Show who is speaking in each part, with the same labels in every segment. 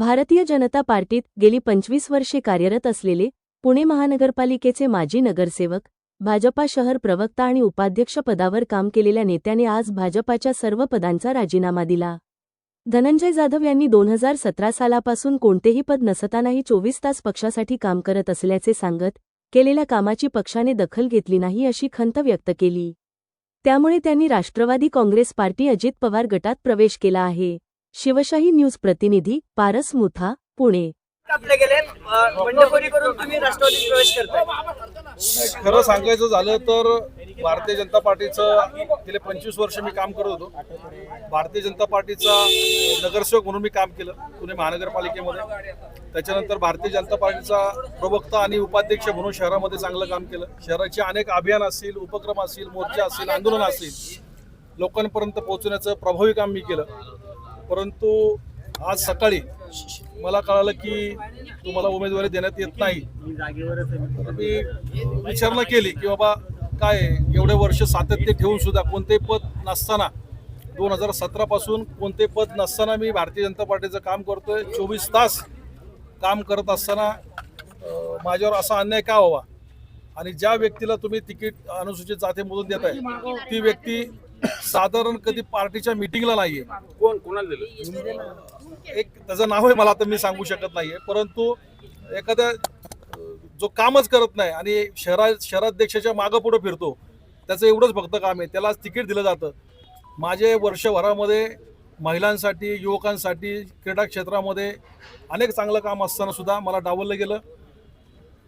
Speaker 1: भारतीय जनता पार्टीत गेली पंचवीस वर्षे कार्यरत असलेले पुणे महानगरपालिकेचे माजी नगरसेवक भाजपा शहर प्रवक्ता आणि उपाध्यक्ष पदावर काम केलेल्या नेत्याने आज भाजपाच्या सर्व पदांचा राजीनामा दिला. धनंजय जाधव यांनी दोन हजार सतरा सालापासून कोणतेही पद नसतानाही चोवीस तास पक्षासाठी काम करत असल्याचे सांगत केलेल्या कामाची पक्षाने दखल घेतली नाही अशी खंत व्यक्त केली. त्यामुळे त्यांनी राष्ट्रवादी काँग्रेस पार्टी अजित पवार गटात प्रवेश केला आहे. शिवशाही न्यूज प्रतिनिधी पारस मुथा पुणे.
Speaker 2: टाकले गेले अ, बंडखोरी करून तुम्ही राष्ट्रवादीत प्रवेश करताय.
Speaker 3: खरं सांगायचं झालं तर भारतीय जनता पार्टीचं गेले पंचवीस वर्ष मी काम करत होतो. भारतीय जनता पार्टीचा नगरसेवक म्हणून मी काम केलं पुणे महानगरपालिकेमध्ये. त्याच्यानंतर भारतीय जनता पार्टीचा प्रवक्ता आणि उपाध्यक्ष म्हणून शहरामध्ये चांगलं काम केलं. शहराचे अनेक अभियान असतील उपक्रम असतील मोर्चे असतील आंदोलन असतील लोकांपर्यंत पोहोचण्याचं प्रभावी काम मी केलं. परंतु आज सकाळी मला कळालं की तुम्हाला उमेदवारी देण्यात येत नाही. तर मी विचारणा केली की बाबा काय एवढे वर्ष सातत्य ठेवून सुद्धा कोणतेही पद नसताना दोन हजार सतरापासून कोणते पद नसताना मी भारतीय जनता पार्टीचं काम करतोय. चोवीस तास काम करत असताना माझ्यावर असा अन्याय का व्हावा? आणि ज्या व्यक्तीला तुम्ही तिकीट अनुसूचित जातीमधून देताय ती व्यक्ती साधारण कधी पार्टीच्या मिटिंगला नाहीये.
Speaker 4: कोण? कोणाला दिलं?
Speaker 3: एक त्याचं नाव आहे मला आता मी सांगू शकत नाहीये. परंतु एखाद्या जो कामच करत नाही आणि शहरा शहराध्यक्षाच्या मागं पुढं फिरतो त्याचं एवढंच फक्त काम आहे. त्याला तिकीट दिलं जातं. माझे वर्षभरामध्ये महिलांसाठी युवकांसाठी क्रीडा क्षेत्रामध्ये अनेक चांगलं काम असताना सुद्धा मला डावललं गेलं.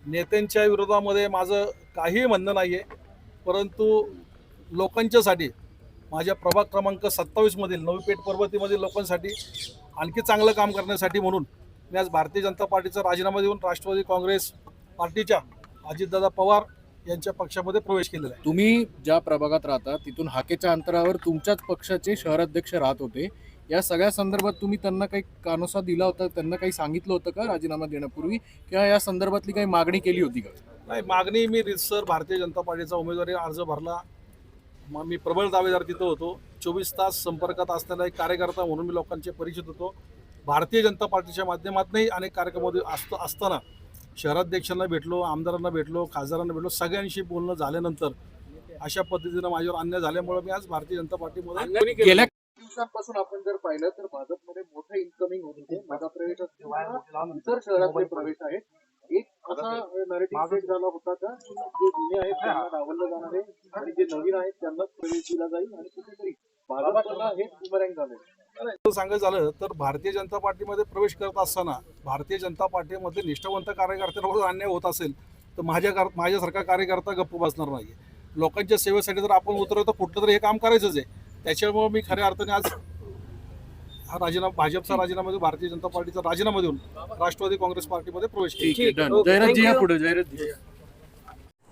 Speaker 3: नेत्यांच्या विरोधामध्ये माझं काहीही म्हणणं नाही आहे परंतु लोकांच्यासाठी माझ्या प्रभाग क्रमांक सत्तावीसमधील नवी पेठ पर्वतीमधील लोकांसाठी आणखी चांगलं काम करण्यासाठी म्हणून मी आज भारतीय जनता पार्टीचा राजीनामा देऊन राष्ट्रवादी काँग्रेस पार्टीच्या अजितदादा पवार यांच्या पक्षामध्ये प्रवेश केलेला आहे.
Speaker 4: तुम्ही ज्या प्रभागात राहता तिथून हाकेच्या अंतरावर तुमच्याच पक्षाचे शहराध्यक्ष राहत होते. या सगळ्या संदर्भात तुम्ही त्यांना काही कानोसा दिला होता त्यांना काही सांगितलं होतं का राजीनामा देण्यापूर्वी? किंवा या संदर्भातली काही मागणी केली होती का?
Speaker 3: नाही मागणी मी रितसर भारतीय जनता पार्टीचा उमेदवारी अर्ज भरला. मग मी प्रबळ दावेदार तिथं होतो. चोवीस तास संपर्कात असलेला एक कार्यकर्ता म्हणून मी लोकांचे परिचित होतो. भारतीय जनता पार्टीच्या माध्यमातूनही अनेक कार्यक्रमामध्ये असत असताना शहराध्यक्षांना भेटलो आमदारांना भेटलो खासदारांना भेटलो. सगळ्यांशी बोलणं झाल्यानंतर अशा पद्धतीनं माझ्यावर अन्याय झाल्यामुळे मी आज भारतीय जनता पार्टीमध्ये
Speaker 4: गेल्या दिवसांपासून आपण जर पाहिलं तर भाजपमध्ये मोठं इन्कमिंग होत होते. माझा प्रवेश इतर शहरातले प्रवेश आहेत एक असा नॅरेटिव्ह सेट झाला होता का? जे जुने आहेत त्यांना डावललं जे नवीन आहेत त्यांनाच प्रवेश दिला जाईल आणि कुठेतरी भाजपला हे बुमरँग झालं.
Speaker 3: सांगायचं झालं तर भारतीय जनता पार्टीमध्ये प्रवेश करत असताना भारतीय जनता पार्टीमध्ये निष्ठावंत कार्यकर्त्यांवर अन्याय होत असेल तर माझ्या माझ्यासारखा कार्यकर्ता गप्प बसणार नाही लोकांच्या सेवेसाठी जर आपण उतरलो तर कुठलं तरी हे काम करायचंच आहे. त्याच्यामुळे मी खऱ्या अर्थाने आज हा राजीनामा भाजपचा राजीनामा देऊन भारतीय जनता पार्टीचा राजीनामा देऊन राष्ट्रवादी काँग्रेस पार्टीमध्ये प्रवेश केला.